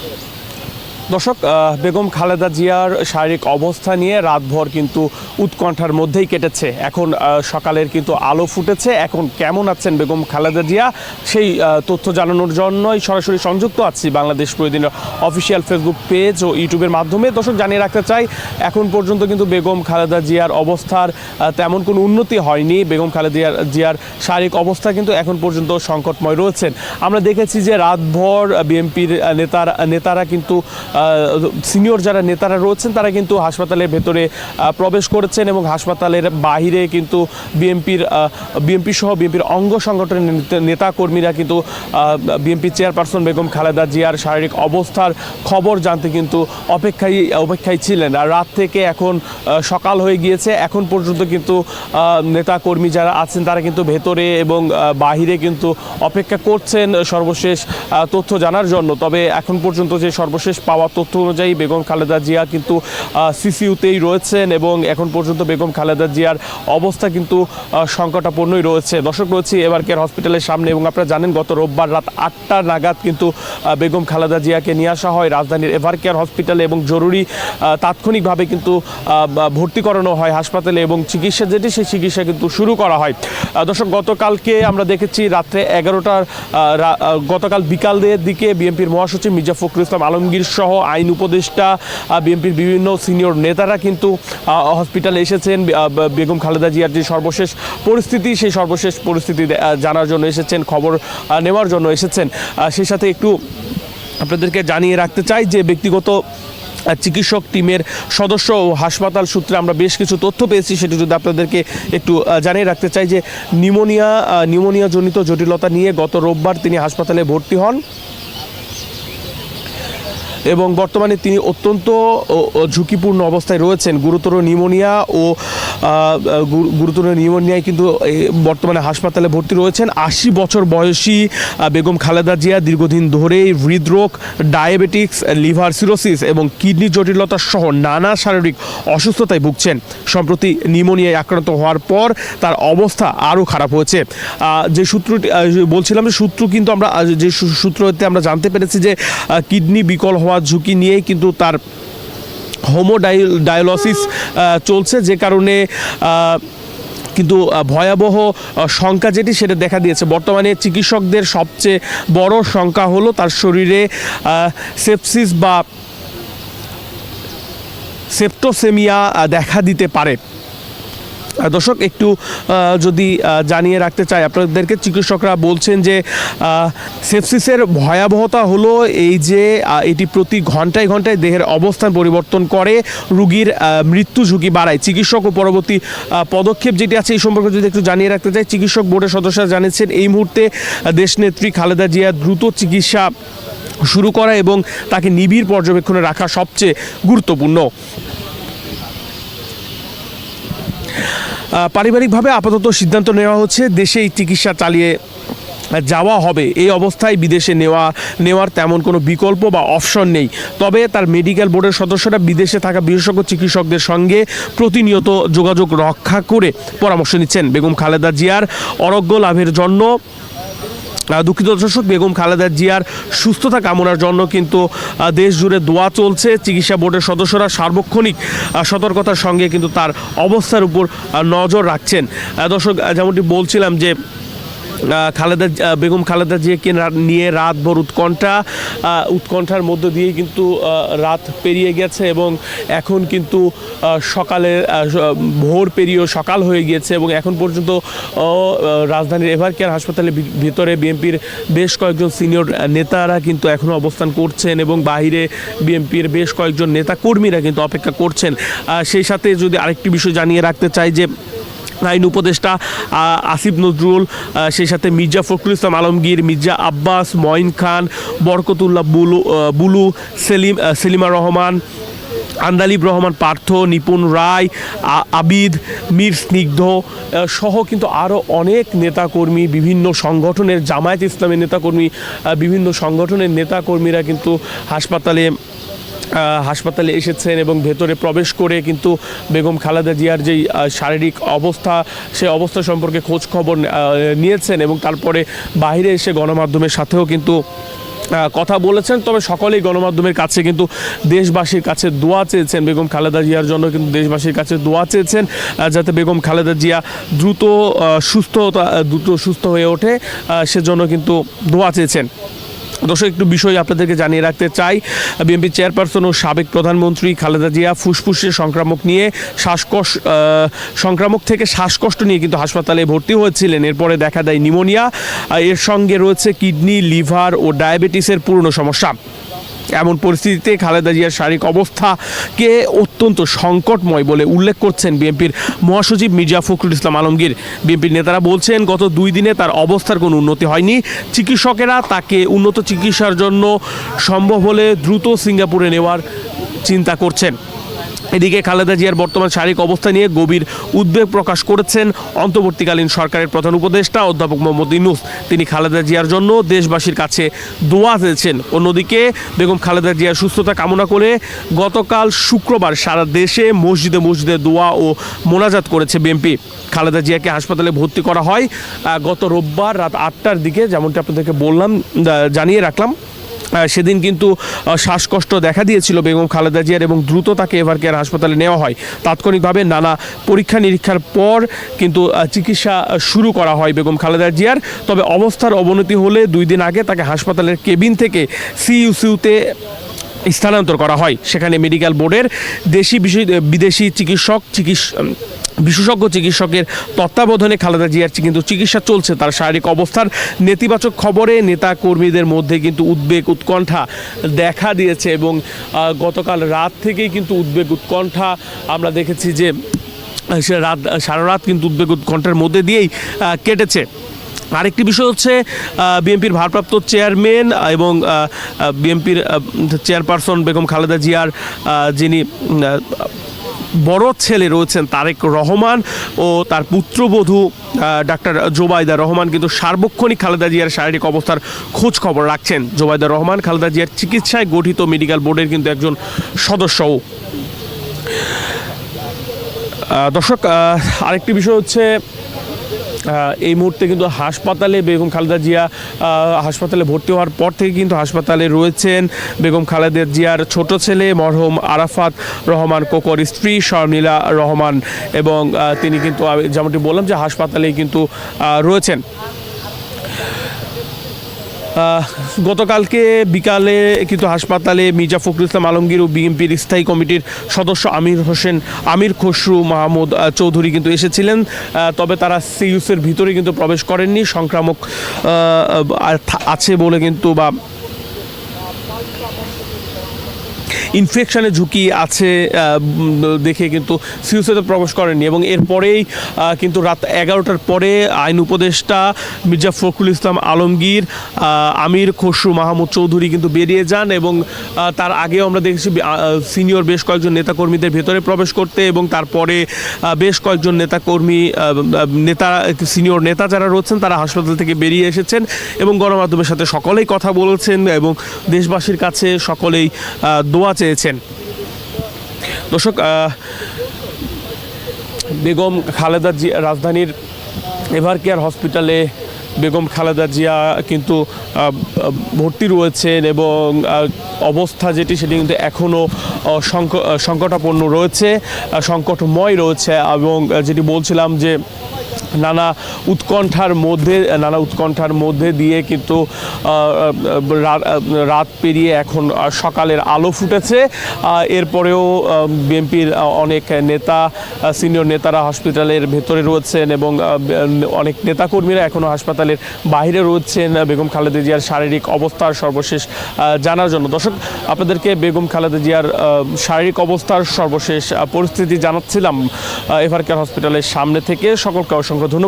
Good. দর্শক বেগম খালেদা জিয়ার শারীরিক অবস্থা নিয়ে রাতভর কিন্তু উৎকণ্ঠার মধ্যেই কেটেছে। এখন সকালের কিন্তু আলো ফুটেছে। এখন কেমন আছেন বেগম খালেদা জিয়া? সেই তথ্য জানানোর জন্যই সরাসরি সংযুক্ত আছি বাংলাদেশ প্রতিদিনের অফিসিয়াল ফেসবুক পেজ ও ইউটিউবের মাধ্যমে। দর্শক, জানিয়ে রাখতে চাই, এখন পর্যন্ত কিন্তু বেগম খালেদা জিয়ার অবস্থার তেমন কোনো উন্নতি হয়নি। বেগম খালেদা জিয়ার জিয়ার শারীরিক অবস্থা কিন্তু এখন পর্যন্ত সংকটময় রয়েছেন। আমরা দেখেছি যে রাতভর বিএনপির নেতারা নেতারা কিন্তু সিনিয়র যারা নেতারা রয়েছেন, তারা কিন্তু হাসপাতালের ভেতরে প্রবেশ করেছেন এবং হাসপাতালের বাহিরে কিন্তু বিএনপির বিএনপি সহ বিএনপির অঙ্গ সংগঠনের নেতা- নেতাকর্মীরা কিন্তু বিএনপি চেয়ারপারসন বেগম খালেদা জিয়ার শারীরিক অবস্থার খবর জানতে কিন্তু অপেক্ষায় অপেক্ষায় ছিলেন। আর রাত থেকে এখন সকাল হয়ে গিয়েছে। এখন পর্যন্ত কিন্তু নেতা কর্মী যারা আছেন, তারা কিন্তু ভেতরে এবং বাহিরে কিন্তু অপেক্ষা করছেন সর্বশেষ তথ্য জানার জন্য। তবে এখন পর্যন্ত যে সর্বশেষ পাওয়া তথ্য অনুযায়ী বেগম খালেদা জিয়া কিন্তু সিসিউতেই রয়েছেন এবং এখন পর্যন্ত বেগম খালেদা জিয়ার অবস্থা কিন্তু সংকটাপন্নই রয়েছে। দর্শক রয়েছে এবার কেয়ার হসপিটালের সামনে এবং আপনারা জানেন গত রোববার রাত আটটা নাগাদ কিন্তু বেগম খালেদা জিয়াকে নিয়ে আসা হয় রাজধানীর এভার কেয়ার হসপিটালে এবং জরুরি তাৎক্ষণিকভাবে কিন্তু ভর্তি করানো হয় হাসপাতালে এবং চিকিৎসা যেটি সেই চিকিৎসা কিন্তু শুরু করা হয়। দর্শক গতকালকে আমরা দেখেছি রাত্রে এগারোটার গতকাল বিকাল দিকে বিএনপির মহাসচিব মির্জা ফখরুল ইসলাম আলমগীর সহ আইন উপদেষ্টা বিএনপির বিভিন্ন সিনিয়র নেতারা কিন্তু হসপিটালে এসেছেন। বেগম খালেদা জিয়ার যে সর্বশেষ পরিস্থিতি, সেই সর্বশেষ পরিস্থিতি জানার জন্য এসেছেন, খবর নেওয়ার জন্য এসেছেন। সেই সাথে একটু আপনাদেরকে জানিয়ে রাখতে চাই যে ব্যক্তিগত চিকিৎসক টিমের সদস্য ও হাসপাতাল সূত্রে আমরা বেশ কিছু তথ্য পেয়েছি, সেটি যদি আপনাদেরকে একটু জানিয়ে রাখতে চাই যে নিউমোনিয়া নিউমোনিয়া জনিত জটিলতা নিয়ে গত রোববার তিনি হাসপাতালে ভর্তি হন। এবং বর্তমানে তিনি অত্যন্ত ঝুঁকিপূর্ণ অবস্থায় রয়েছেন। গুরুতর নিউমোনিয়া ও গুরুতর নিউমোনিয়ায় কিন্তু বর্তমানে হাসপাতালে ভর্তি রয়েছেন। আশি বছর বয়সী বেগম খালেদা জিয়া দীর্ঘদিন ধরেই হৃদরোগ, ডায়াবেটিক্স, লিভার সিরোসিস এবং কিডনি জটিলতা সহ নানা শারীরিক অসুস্থতায় ভুগছেন। সম্প্রতি নিউমোনিয়ায় আক্রান্ত হওয়ার পর তার অবস্থা আরও খারাপ হয়েছে। যে সূত্রটি বলছিলাম যে সূত্র কিন্তু আমরা যে সূ- সূত্র হতে আমরা জানতে পেরেছি যে কিডনি বিকল হওয়ার ঝুঁকি নিয়েই কিন্তু তার হোমোডাইল ডায়ালসিস চলছে, যে কারণে কিন্তু ভয়াবহ শঙ্কা যেটি সেটা দেখা দিয়েছে। বর্তমানে চিকিৎসকদের সবচেয়ে বড় শঙ্কা হলো তার শরীরে সেপসিস বা সেপ্টোসেমিয়া দেখা দিতে পারে। দর্শক, একটু যদি জানিয়ে রাখতে চাই, আপনাদেরকে চিকিৎসকরা বলছেন যে সেপসিসের ভয়াবহতা হলো এই যে এটি প্রতি ঘন্টায় ঘন্টায় দেহের অবস্থান পরিবর্তন করে, রুগীর মৃত্যু ঝুঁকি বাড়ায়। চিকিৎসক ও পরবর্তী পদক্ষেপ যেটি আছে, এই সম্পর্কে যদি একটু জানিয়ে রাখতে চাই, চিকিৎসক বোর্ডের সদস্যরা জানিয়েছেন, এই মুহূর্তে দেশনেত্রী খালেদা জিয়া দ্রুত চিকিৎসা শুরু করা এবং তাকে নিবিড় পর্যবেক্ষণে রাখা সবচেয়ে গুরুত্বপূর্ণ। পারিবারিকভাবে আপাতত সিদ্ধান্ত নেওয়া হচ্ছে, দেশেই চিকিৎসা চালিয়ে যাওয়া হবে। এই অবস্থায় বিদেশে নেওয়া, নেওয়ার তেমন কোনো বিকল্প বা অপশন নেই। তবে তার মেডিকেল বোর্ডের সদস্যরা বিদেশে থাকা বিশেষজ্ঞ চিকিৎসকদের সঙ্গে প্রতিনিয়ত যোগাযোগ রক্ষা করে পরামর্শ নিচ্ছেন বেগম খালেদা জিয়ার অরোগ্য লাভের জন্য। দুঃখিত দর্শক, বেগম খালেদা জিয়ার সুস্থতা কামনার জন্য কিন্তু দেশ জুড়ে দোয়া চলছে। চিকিৎসা বোর্ডের সদস্যরা সার্বক্ষণিক সতর্কতার সঙ্গে কিন্তু তার অবস্থার উপর নজর রাখছেন। দর্শক যেমনটি বলছিলাম যে খালেদা বেগম খালেদা জিয়াকে নিয়ে রাতভর উৎকণ্ঠা। উৎকণ্ঠার মধ্য দিয়ে কিন্তু রাত পেরিয়ে গেছে এবং এখন কিন্তু সকালে ভোর পেরিয়েও সকাল হয়ে গিয়েছে এবং এখন পর্যন্ত রাজধানীর এভার কেয়ার হাসপাতালের ভিতরে বিএনপির বেশ কয়েকজন সিনিয়র নেতারা কিন্তু এখনও অবস্থান করছেন এবং বাইরে বিএনপির বেশ কয়েকজন নেতা কর্মীরা কিন্তু অপেক্ষা করছেন। সেই সাথে যদি আরেকটি বিষয় জানিয়ে রাখতে চাই যে আইন উপদেষ্টা আসিফ নজরুল সেই সাথে মির্জা ফখরুল ইসলাম আলমগীর, মির্জা আব্বাস, মঈন খান, বরকতুল্লাহ বুলু বুলু, সেলিম সেলিমা রহমান, আন্দালিব রহমান পার্থ, নিপুণ রায় আবিদ, মীর স্নিগ্ধ সহ কিন্তু আরও অনেক নেতাকর্মী, বিভিন্ন সংগঠনের জামায়াত ইসলামের নেতাকর্মী বিভিন্ন সংগঠনের নেতাকর্মীরা কিন্তু হাসপাতালে হাসপাতালে এসেছেন এবং ভেতরে প্রবেশ করে কিন্তু বেগম খালেদা জিয়ার যেই শারীরিক অবস্থা, সে অবস্থা সম্পর্কে খোঁজ খবর নিয়েছেন এবং তারপরে বাইরে এসে গণমাধ্যমের সাথেও কিন্তু কথা বলেছেন। তবে সকলেই গণমাধ্যমের কাছে কিন্তু দেশবাসীর কাছে দোয়া চেয়েছেন। বেগম খালেদা জিয়ার জন্য কিন্তু দেশবাসীর কাছে দোয়া চেয়েছেন যাতে বেগম খালেদা জিয়া দ্রুত সুস্থতা দ্রুত সুস্থ হয়ে ওঠে সেজন্য কিন্তু দোয়া চেয়েছেন। দর্শক, একটু বিষয় আপনাদেরকে জানিয়ে রাখতে চাই। বিএনপি চেয়ারপারসন ও সাবেক প্রধানমন্ত্রী খালেদা জিয়া ফুসফুসের সংক্রামক নিয়ে শ্বাসকষ্ট সংক্রামক থেকে শ্বাসকষ্ট নিয়ে কিন্তু হাসপাতালে ভর্তি হয়েছিলেন। এরপরে দেখা দেয় নিমোনিয়া। এর সঙ্গে রয়েছে কিডনি, লিভার ও ডায়াবেটিসের পূর্ণ সমস্যা। এমন পরিস্থিতিতে খালেদা জিয়ার শারীরিক অবস্থাকে অত্যন্ত সংকটময় বলে উল্লেখ করছেন বিএনপির মহাসচিব মির্জা ফখরুল ইসলাম আলমগীর। বিএনপির নেতারা বলছেন, গত দুই দিনে তার অবস্থার কোনো উন্নতি হয়নি। চিকিৎসকেরা তাকে উন্নত চিকিৎসার জন্য সম্ভব হলে দ্রুত সিঙ্গাপুরে নেওয়ার চিন্তা করছেন। এদিকে খালেদা জিয়ার বর্তমান শারীরিক অবস্থা নিয়ে গভীর উদ্বেগ প্রকাশ করেছেন অন্তর্বর্তীকালীন সরকারের প্রধান উপদেষ্টা অধ্যাপক মোহাম্মদ ইনুস তিনি খালেদা জিয়ার জন্য দেশবাসীর কাছে দোয়া চেয়েছেন। অন্যদিকে বেগম খালেদা জিয়ার সুস্থতা কামনা করে গতকাল শুক্রবার সারা দেশে মসজিদে মসজিদে দোয়া ও মোনাজাত করেছে বিএনপি। খালেদা জিয়াকে হাসপাতালে ভর্তি করা হয় গত রোববার রাত আটটার দিকে, যেমনটি আপনাদেরকে বললাম জানিয়ে রাখলাম। সেদিন কিন্তু শ্বাসকষ্ট দেখা দিয়েছিল বেগম খালেদা জিয়ার এবং দ্রুত তাকে এভার কেয়ার হাসপাতালে নেওয়া হয়। তাৎক্ষণিকভাবে নানা পরীক্ষা নিরীক্ষার পর কিন্তু চিকিৎসা শুরু করা হয় বেগম খালেদা জিয়ার। তবে অবস্থার অবনতি হলে দুই দিন আগে তাকে হাসপাতালের কেবিন থেকে সিইউসিউতে স্থানান্তর করা হয়। সেখানে মেডিকেল বোর্ডের দেশি বিদেশি চিকিৎসক, চিকিৎসা বিশেষজ্ঞ চিকিৎসকের তত্ত্বাবধানে খালেদা জিয়ার কিন্তু চিকিৎসা চলছে, তার শারীরিক অবস্থার নেতিবাচক খবরে নেতা কর্মীদের মধ্যে কিন্তু উদ্বেগ, উৎকণ্ঠা দেখা দিয়েছে এবং গতকাল রাত থেকেই কিন্তু উদ্বেগ, উৎকণ্ঠা আমরা দেখেছি যে রাত, সারা রাত কিন্তু উদ্বেগ, উৎকণ্ঠার মধ্যে দিয়েই কেটেছে। আরেকটি বিষয় হচ্ছে বিএনপির ভারপ্রাপ্ত চেয়ারম্যান এবং বিএনপির চেয়ারপারসন বেগম খালেদা জিয়ার যিনি বড় ছেলে রয়েছেন তারেক রহমান ও তার পুত্রবধূ ডাক্তার জোবাইদা রহমান। কিন্তু সার্বক্ষণিক খালেদা জিয়ার শারীরিক অবস্থার খোঁজ খবর রাখছেন জোবাইদা রহমান। খালেদা জিয়ার চিকিৎসায় গঠিত মেডিকেল বোর্ডের কিন্তু একজন সদস্যও। দর্শক আরেকটি বিষয় হচ্ছে এই মুহূর্তে কিন্তু হাসপাতালে বেগম খালেদা জিয়া হাসপাতালে ভর্তি হওয়ার পর থেকে কিন্তু হাসপাতালে রয়েছেন। বেগম খালেদা জিয়ার ছোট ছেলে মরহম আরাফাত রহমান কোকর, স্ত্রী শর্মিলা রহমান এবং তিনি কিন্তু যেমনটি বললাম যে হাসপাতালেই কিন্তু রয়েছেন। গতকালকে বিকালে কিন্তু হাসপাতালে মির্জা ফখরুল ইসলাম আলমগীর ও বিএনপির স্থায়ী কমিটির সদস্য আমির হোসেন, আমির খসরু মাহমুদ চৌধুরী কিন্তু এসেছিলেন। তবে তারা সিইউসের ভিতরে কিন্তু প্রবেশ করেননি। সংক্রামক আছে বলে কিন্তু বা ইনফেকশনের ঝুঁকি আছে দেখে কিন্তু সিউসেতে প্রবেশ করেননি। এবং এরপরেই কিন্তু রাত এগারোটার পরে আইন উপদেষ্টা মির্জা ফখরুল ইসলাম আলমগীর আমির খসরু মাহমুদ চৌধুরী কিন্তু বেরিয়ে যান এবং তার আগেও আমরা দেখেছি সিনিয়র বেশ কয়েকজন নেতাকর্মীদের ভেতরে প্রবেশ করতে এবং তারপরে বেশ কয়েকজন নেতাকর্মী নেতা, সিনিয়র নেতা যারা রয়েছেন তারা হাসপাতাল থেকে বেরিয়ে এসেছেন এবং গণমাধ্যমের সাথে সকলেই কথা বলেছেন এবং দেশবাসীর কাছে সকলেই দোয়া চেয়েছেন। দর্শক বেগম খালেদা রাজধানীর এভার কেয়ার হসপিটালে বেগম খালেদা জিয়া কিন্তু ভর্তি রয়েছেন এবং অবস্থা যেটি সেটি কিন্তু এখনও সংকটাপন্ন রয়েছে সংকটময় রয়েছে এবং যেটি বলছিলাম যে নানা উৎকণ্ঠার মধ্যে, নানা উৎকণ্ঠার মধ্যে দিয়ে কিন্তু রাত পেরিয়ে এখন সকালের আলো ফুটেছে। এরপরেও বিএনপির অনেক নেতা সিনিয়র নেতারা হসপিটালের ভেতরে রয়েছেন এবং অনেক নেতাকর্মীরা এখনও হাসপাতালের বাইরে রয়েছেন বেগম খালেদা জিয়ার শারীরিক অবস্থার সর্বশেষ জানার জন্য। দর্শক, আপনাদেরকে বেগম খালেদা জিয়ার শারীরিক অবস্থার সর্বশেষ পরিস্থিতি জানাচ্ছিলাম এভার কেয়ার হসপিটালের সামনে থেকে। সকলকে অসংখ্য ধন্যবাদ।